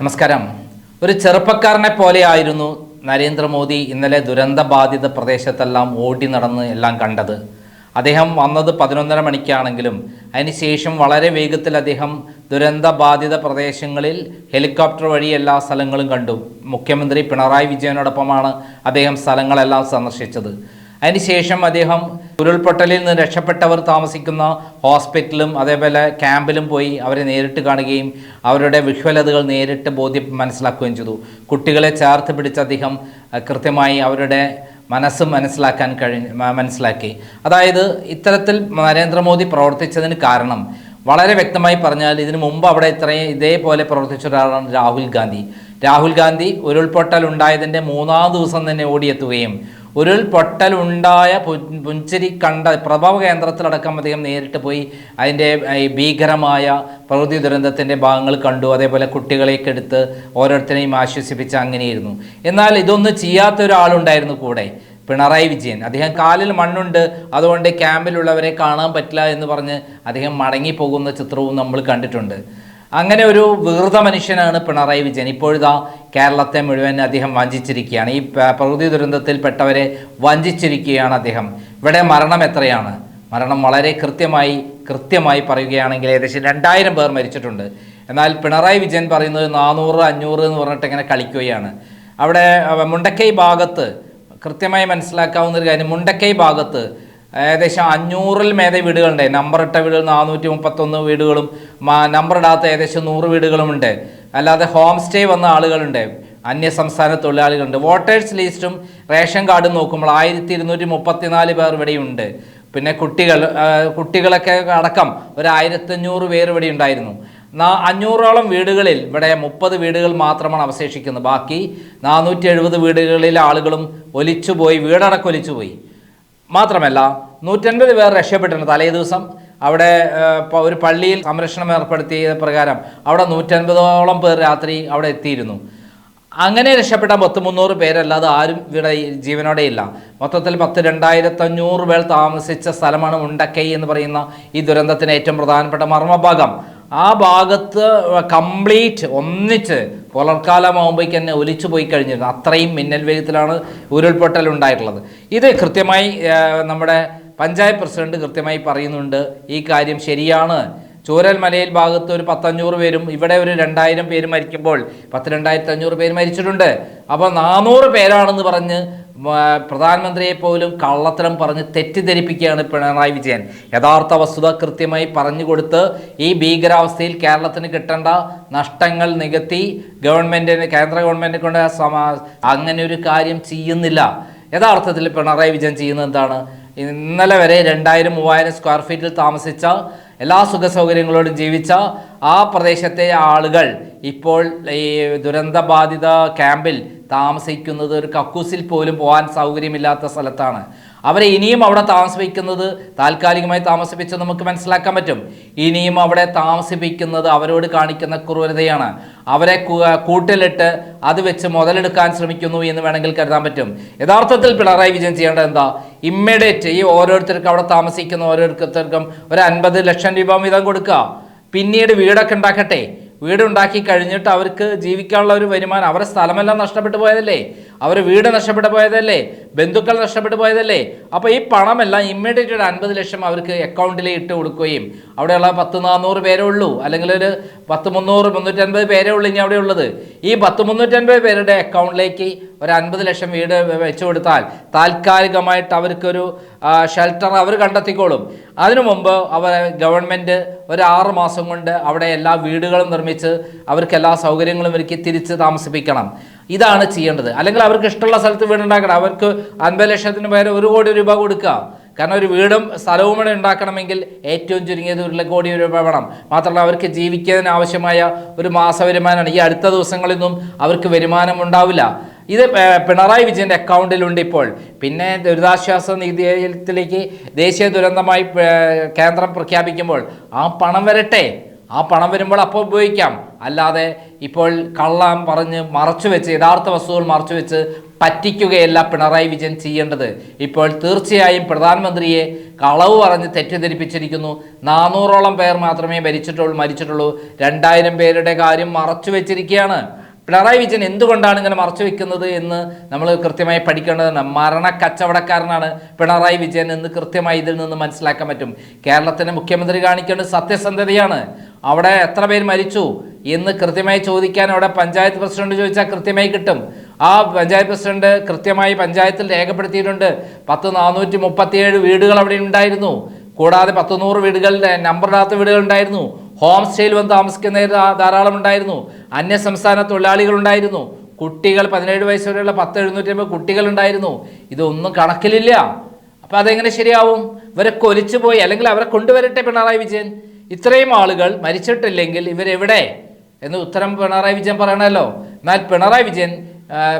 നമസ്കാരം. ഒരു ചെറുപ്പക്കാരനെ പോലെയായിരുന്നു നരേന്ദ്രമോദി ഇന്നലെ ദുരന്ത ബാധിത പ്രദേശത്തെല്ലാം ഓടി നടന്ന് എല്ലാം കണ്ടത്. അദ്ദേഹം വന്നത് പതിനൊന്നര മണിക്കാണെങ്കിലും അതിനുശേഷം വളരെ വേഗത്തിൽ അദ്ദേഹം ദുരന്ത ബാധിത പ്രദേശങ്ങളിൽ ഹെലികോപ്റ്റർ വഴി എല്ലാ സ്ഥലങ്ങളും കണ്ടു. മുഖ്യമന്ത്രി പിണറായി വിജയനോടൊപ്പമാണ് അദ്ദേഹം സ്ഥലങ്ങളെല്ലാം സന്ദർശിച്ചത്. അതിനുശേഷം അദ്ദേഹം ഉരുൾപൊട്ടലിൽ നിന്ന് രക്ഷപ്പെട്ടവർ താമസിക്കുന്ന ഹോസ്പിറ്റലും അതേപോലെ ക്യാമ്പിലും പോയി അവരെ നേരിട്ട് കാണുകയും അവരുടെ വിഷ്വലതകൾ നേരിട്ട് ബോധ്യം മനസ്സിലാക്കുകയും ചെയ്തു. കുട്ടികളെ ചേർത്ത് പിടിച്ച അദ്ദേഹം കൃത്യമായി അവരുടെ മനസ്സ് മനസ്സിലാക്കാൻ കഴിഞ്ഞ് മനസ്സിലാക്കി. അതായത് ഇത്തരത്തിൽ നരേന്ദ്രമോദി പ്രവർത്തിച്ചതിന് കാരണം വളരെ വ്യക്തമായി പറഞ്ഞാൽ ഇതിനു മുമ്പ് അവിടെ ഇത്രയും ഇതേപോലെ പ്രവർത്തിച്ച ഒരാളാണ് രാഹുൽ ഗാന്ധി. രാഹുൽ ഗാന്ധി ഉരുൾപൊട്ടൽ ഉണ്ടായതിന്റെ മൂന്നാം ദിവസം തന്നെ ഓടിയെത്തുകയും ഉരുൾപൊട്ടൽ ഉണ്ടായ പു- പുഞ്ചിരി കണ്ട പ്രഭവ കേന്ദ്രത്തിലടക്കം അദ്ദേഹം നേരിട്ട് പോയി അതിന്റെ ഈ ഭീകരമായ പ്രകൃതി ദുരന്തത്തിന്റെ ഭാഗങ്ങൾ കണ്ടു. അതേപോലെ കുട്ടികളെയൊക്കെ എടുത്ത് ഓരോരുത്തരെയും ആശ്വസിപ്പിച്ച് അങ്ങനെയായിരുന്നു എന്നാൽ ഇതൊന്നും ചെയ്യാത്ത ഒരാളുണ്ടായിരുന്നു കൂടെ പിണറായി വിജയൻ. അദ്ദേഹം കാലിൽ മണ്ണുണ്ട്. അതുകൊണ്ട് ക്യാമ്പിലുള്ളവരെ കാണാൻ പറ്റില്ല എന്ന് പറഞ്ഞ് അദ്ദേഹം മടങ്ങിപ്പോകുന്ന ചിത്രവും നമ്മൾ കണ്ടിട്ടുണ്ട്. അങ്ങനെ ഒരു വീർത മനുഷ്യനാണ് പിണറായി വിജയൻ. ഇപ്പോഴിതാ കേരളത്തെ മുഴുവൻ അദ്ദേഹം വഞ്ചിച്ചിരിക്കുകയാണ്. ഈ പ്രകൃതി ദുരന്തത്തിൽപ്പെട്ടവരെ വഞ്ചിച്ചിരിക്കുകയാണ് അദ്ദേഹം. ഇവിടെ മരണം എത്രയാണ്? മരണം വളരെ കൃത്യമായി കൃത്യമായി പറയുകയാണെങ്കിൽ ഏകദേശം രണ്ടായിരം പേർ മരിച്ചിട്ടുണ്ട്. എന്നാൽ പിണറായി വിജയൻ പറയുന്നത് നാനൂറ് അഞ്ഞൂറ് എന്ന് പറഞ്ഞിട്ട് ഇങ്ങനെ കളിക്കുകയാണ്. അവിടെ മുണ്ടക്കൈ ഭാഗത്ത് കൃത്യമായി മനസ്സിലാക്കാവുന്ന ഒരു കാര്യം മുണ്ടക്കൈ ഭാഗത്ത് ഏകദേശം അഞ്ഞൂറിൽ മേതെ വീടുകളുണ്ട്. നമ്പർ ഇട്ട വീടുകൾ നാനൂറ്റി മുപ്പത്തൊന്ന് വീടുകളും നമ്പർ ഇടാത്ത ഏകദേശം നൂറ് വീടുകളുമുണ്ട് അല്ലാതെ ഹോം സ്റ്റേ വന്ന ആളുകളുണ്ട്. അന്യ സംസ്ഥാന തൊഴിലാളികളുണ്ട്. വോട്ടേഴ്സ് ലിസ്റ്റും റേഷൻ കാർഡും നോക്കുമ്പോൾ ആയിരത്തി ഇരുന്നൂറ്റി മുപ്പത്തിനാല് പേർ ഇവിടെയുണ്ട്. പിന്നെ കുട്ടികൾ കുട്ടികളൊക്കെ അടക്കം ഒരു ആയിരത്തഞ്ഞൂറ് പേർ ഇവിടെ ഉണ്ടായിരുന്നു അഞ്ഞൂറോളം വീടുകളിൽ ഇവിടെ മുപ്പത് വീടുകൾ മാത്രമാണ് അവശേഷിക്കുന്നത്. ബാക്കി നാനൂറ്റി എഴുപത് വീടുകളിലെ ആളുകളും ഒലിച്ചുപോയി വീടടക്കം ഒലിച്ചുപോയി മാത്രമല്ല നൂറ്റൻപത് പേർ രക്ഷപ്പെട്ടിട്ടുണ്ട് തലേ ദിവസം. അവിടെ ഒരു പള്ളിയിൽ സംരക്ഷണം ഏർപ്പെടുത്തിയ പ്രകാരം അവിടെ നൂറ്റൻപതോളം പേർ രാത്രി അവിടെ എത്തിയിരുന്നു. അങ്ങനെ രക്ഷപ്പെട്ട പത്ത് മുന്നൂറ് പേരല്ലാതെ ആരും ഇവിടെ ജീവനോടെ ഇല്ല. മൊത്തത്തിൽ പത്ത് രണ്ടായിരത്തഞ്ഞൂറ് പേർ താമസിച്ച സ്ഥലമാണ് ഉണ്ടക്കൈ എന്ന് പറയുന്ന ഈ ദുരന്തത്തിന് ഏറ്റവും പ്രധാനപ്പെട്ട മർമ്മഭാഗം. ആ ഭാഗത്ത് കംപ്ലീറ്റ് ഒന്നിച്ച് പുലർക്കാലമാകുമ്പോഴേക്ക് തന്നെ ഒലിച്ചു പോയി കഴിഞ്ഞിരുന്നു. അത്രയും മിന്നൽ വേഗത്തിലാണ് ഉരുൾപൊട്ടൽ ഉണ്ടായിട്ടുള്ളത്. ഇത് കൃത്യമായി നമ്മുടെ പഞ്ചായത്ത് പ്രസിഡന്റ് കൃത്യമായി പറയുന്നുണ്ട്. ഈ കാര്യം ശരിയാണ്. ചൂരൽമലയിൽ ഭാഗത്ത് ഒരു പത്തഞ്ഞൂറ് പേരും ഇവിടെ ഒരു രണ്ടായിരം പേര് മരിക്കുമ്പോൾ പത്ത് രണ്ടായിരത്തി അഞ്ഞൂറ് പേര് മരിച്ചിട്ടുണ്ട്. അപ്പോൾ നാനൂറ് പേരാണെന്ന് പറഞ്ഞ് പ്രധാനമന്ത്രിയെ പോലും കള്ളത്തരം പറഞ്ഞ് തെറ്റിദ്ധരിപ്പിക്കുകയാണ് പിണറായി വിജയൻ. യഥാർത്ഥ വസ്തുത കൃത്യമായി പറഞ്ഞു കൊടുത്ത് ഈ ഭീകരാവസ്ഥയിൽ കേരളത്തിന് കിട്ടേണ്ട നഷ്ടങ്ങൾ നികത്തി ഗവൺമെന്റിന് കേന്ദ്ര ഗവൺമെന്റ് കൊണ്ട് സമാ അങ്ങനെ ഒരു കാര്യം ചെയ്യുന്നില്ല. യഥാർത്ഥത്തിൽ പിണറായി വിജയൻ ചെയ്യുന്നത് എന്താണ്? ഇന്നലെ വരെ രണ്ടായിരം മൂവായിരം സ്ക്വയർ ഫീറ്റിൽ താമസിച്ച എല്ലാ സുഖ സൗകര്യങ്ങളോടും ജീവിച്ച ആ പ്രദേശത്തെ ആളുകൾ ഇപ്പോൾ ഈ ദുരന്തബാധിത ക്യാമ്പിൽ താമസിക്കുന്നത് ഒരു കക്കൂസിൽ പോലും പോകാൻ സൗകര്യമില്ലാത്ത സ്ഥലത്താണ്. അവരെ ഇനിയും അവിടെ താമസിപ്പിക്കുന്നത് താൽക്കാലികമായി താമസിപ്പിച്ച് നമുക്ക് മനസ്സിലാക്കാൻ പറ്റും. ഇനിയും അവിടെ താമസിപ്പിക്കുന്നത് അവരോട് കാണിക്കുന്ന ക്രൂരതയാണ്. അവരെ കൂട്ടിലിട്ട് അത് വെച്ച് മുതലെടുക്കാൻ ശ്രമിക്കുന്നു എന്ന് വേണമെങ്കിൽ കരുതാൻ പറ്റും. യഥാർത്ഥത്തിൽ പിണറായി വിജയൻ ചെയ്യേണ്ടത് എന്താ? ഇമ്മീഡിയറ്റ് ഈ ഓരോരുത്തർക്കും അവിടെ താമസിക്കുന്ന ഓരോരുത്തർക്കും ഒരു അൻപത് ലക്ഷം രൂപ വീതം കൊടുക്കുക. പിന്നീട് വീടൊക്കെ ഉണ്ടാക്കട്ടെ. വീടുണ്ടാക്കി കഴിഞ്ഞിട്ട് അവർക്ക് ജീവിക്കാനുള്ള ഒരു വരുമാനം. അവരുടെ സ്ഥലമെല്ലാം നഷ്ടപ്പെട്ടു പോയതല്ലേ? അവരുടെ വീട് നഷ്ടപ്പെട്ടു പോയതല്ലേ? ബന്ധുക്കൾ നഷ്ടപ്പെട്ടു പോയതല്ലേ? അപ്പോൾ ഈ പണമെല്ലാം ഇമ്മീഡിയറ്റ് ഒരു അൻപത് ലക്ഷം അവർക്ക് അക്കൗണ്ടിൽ ഇട്ട് കൊടുക്കുകയും അവിടെയുള്ള പത്ത് നാനൂറ് പേരേ ഉള്ളൂ. അല്ലെങ്കിൽ ഒരു പത്ത് മുന്നൂറ് മുന്നൂറ്റൻപത് പേരേ ഉള്ളൂ ഇനി അവിടെ ഉള്ളത്. ഈ പത്ത് മുന്നൂറ്റൻപത് പേരുടെ അക്കൗണ്ടിലേക്ക് ഒരു അൻപത് ലക്ഷം വീട് വെച്ചു കൊടുത്താൽ താൽക്കാലികമായിട്ട് അവർക്കൊരു ഷെൽട്ടർ അവർ കണ്ടെത്തിക്കോളും. അതിനു മുമ്പ് അവർ ഗവൺമെന്റ് ഒരു ആറ് മാസം കൊണ്ട് അവിടെ എല്ലാ വീടുകളും നിർമ്മിച്ച് അവർക്ക് എല്ലാ സൗകര്യങ്ങളും ഒരുക്കി തിരിച്ച് താമസിപ്പിക്കണം. ഇതാണ് ചെയ്യേണ്ടത്. അല്ലെങ്കിൽ അവർക്ക് ഇഷ്ടമുള്ള സ്ഥലത്ത് വീടുണ്ടാക്കണം അവർക്ക് അൻപത് ലക്ഷത്തിന് പകരം ഒരു കോടി രൂപ കൊടുക്കുക. കാരണം ഒരു വീടും സ്ഥലവും കൂടെ ഉണ്ടാക്കണമെങ്കിൽ ഏറ്റവും ചുരുങ്ങിയത് ഒരു കോടി രൂപ വേണം. മാത്രമല്ല അവർക്ക് ജീവിക്കുന്നതിന് ആവശ്യമായ ഒരു മാസ വരുമാനമാണ്. ഈ അടുത്ത ദിവസങ്ങളിലൊന്നും അവർക്ക് വരുമാനം ഉണ്ടാവില്ല. ഇത് പിണറായി വിജയന്റെ അക്കൗണ്ടിലുണ്ട് ഇപ്പോൾ. പിന്നെ ദുരിതാശ്വാസ നിധിയിലേക്ക് ദേശീയ ദുരന്തമായി കേന്ദ്രം പ്രഖ്യാപിക്കുമ്പോൾ ആ പണം വരട്ടെ. ആ പണം വരുമ്പോൾ അപ്പോൾ ഉപയോഗിക്കാം. അല്ലാതെ ഇപ്പോൾ കള്ളം പറഞ്ഞ് മറച്ചു വെച്ച് യഥാർത്ഥ വസ്തുക്കൾ മറച്ചു വെച്ച് പറ്റിക്കുകയല്ല പിണറായി വിജയൻ ചെയ്യേണ്ടത്. ഇപ്പോൾ തീർച്ചയായും പ്രധാനമന്ത്രിയെ കളവ് പറഞ്ഞ് തെറ്റിദ്ധരിപ്പിച്ചിരിക്കുന്നു. നാനൂറോളം പേർ മാത്രമേ ഭരിച്ചിട്ടുള്ളൂ മരിച്ചിട്ടുള്ളൂ. രണ്ടായിരം പേരുടെ കാര്യം മറച്ചു വെച്ചിരിക്കുകയാണ്. പിണറായി വിജയൻ എന്തുകൊണ്ടാണ് ഇങ്ങനെ മറച്ചു വെക്കുന്നത് എന്ന് നമ്മൾ കൃത്യമായി പഠിക്കേണ്ടതാണ്. മരണ കച്ചവടക്കാരനാണ് പിണറായി വിജയൻ എന്ന് കൃത്യമായി ഇതിൽ നിന്ന് മനസ്സിലാക്കാൻ പറ്റും. കേരളത്തിന്റെ മുഖ്യമന്ത്രി കാണിക്കേണ്ടത് സത്യസന്ധതയാണ്. അവിടെ എത്ര പേര് മരിച്ചു? എന്ന് കൃത്യമായി ചോദിക്കാൻ അവിടെ പഞ്ചായത്ത് പ്രസിഡന്റ് ചോദിച്ചാൽ കൃത്യമായി കിട്ടും. ആ പഞ്ചായത്ത് പ്രസിഡന്റ് കൃത്യമായി പഞ്ചായത്തിൽ രേഖപ്പെടുത്തിയിട്ടുണ്ട്. പത്ത് നാനൂറ്റി മുപ്പത്തിയേഴ് വീടുകൾ അവിടെ ഉണ്ടായിരുന്നു. കൂടാതെ പത്ത് നൂറ് വീടുകളുടെ നമ്പറിടാത്ത വീടുകൾ ഉണ്ടായിരുന്നു. ഹോം സ്റ്റേയിൽ വന്ന് താമസിക്കുന്നവർ ധാരാളം ഉണ്ടായിരുന്നു. അന്യ സംസ്ഥാന തൊഴിലാളികൾ ഉണ്ടായിരുന്നു. കുട്ടികൾ പതിനേഴ് വയസ്സ് വരെയുള്ള പത്ത് എഴുന്നൂറ്റി അമ്പത് കുട്ടികൾ ഉണ്ടായിരുന്നു. ഇതൊന്നും കണക്കിലില്ല. അപ്പോൾ അതെങ്ങനെ ശരിയാവും? ഇവരെ കൊലിച്ചു പോയി അല്ലെങ്കിൽ അവരെ കൊണ്ടുവരട്ടെ പിണറായി വിജയൻ. ഇത്രയും ആളുകൾ മരിച്ചിട്ടില്ലെങ്കിൽ ഇവരെവിടെ? എന്ന് ഉത്തരം പിണറായി വിജയൻ പറയണമല്ലോ എന്നാൽ പിണറായി വിജയൻ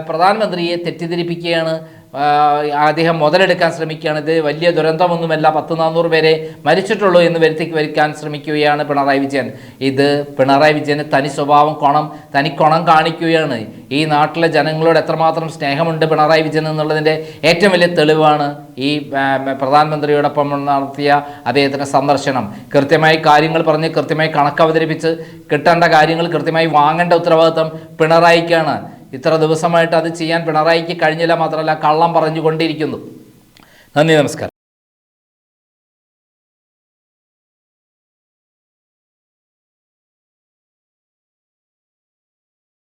പ്രധാനമന്ത്രിയെ തെറ്റിദ്ധരിപ്പിക്കുകയാണ്. അദ്ദേഹം മുതലെടുക്കാൻ ശ്രമിക്കുകയാണ്. ഇത് വലിയ ദുരന്തമൊന്നുമല്ല. പത്ത് നാനൂറ് പേരെ മരിച്ചിട്ടുള്ളൂ എന്ന് വരുത്തി വരിക്കാൻ ശ്രമിക്കുകയാണ് പിണറായി വിജയൻ. ഇത് പിണറായി വിജയന് തനി സ്വഭാവം കൊണം തനി കൊണം കാണിക്കുകയാണ്. ഈ നാട്ടിലെ ജനങ്ങളോട് എത്രമാത്രം സ്നേഹമുണ്ട് പിണറായി വിജയൻ എന്നുള്ളതിന്റെ ഏറ്റവും വലിയ തെളിവാണ് ഈ പ്രധാനമന്ത്രിയോടൊപ്പം നടത്തിയ അദ്ദേഹത്തിന്റെ സന്ദർശനം. കൃത്യമായി കാര്യങ്ങൾ പറഞ്ഞ് കൃത്യമായി കണക്ക് അവതരിപ്പിച്ച് കിട്ടേണ്ട കാര്യങ്ങൾ കൃത്യമായി വാങ്ങേണ്ട ഉത്തരവാദിത്തം പിണറായിക്കാണ്. ഇത്ര ദിവസമായിട്ട് അത് ചെയ്യാൻ പിണറായിക്ക് കഴിഞ്ഞില്ല മാത്രമല്ല കള്ളം പറഞ്ഞുകൊണ്ടിരിക്കുന്നു. നന്ദി നമസ്കാരം.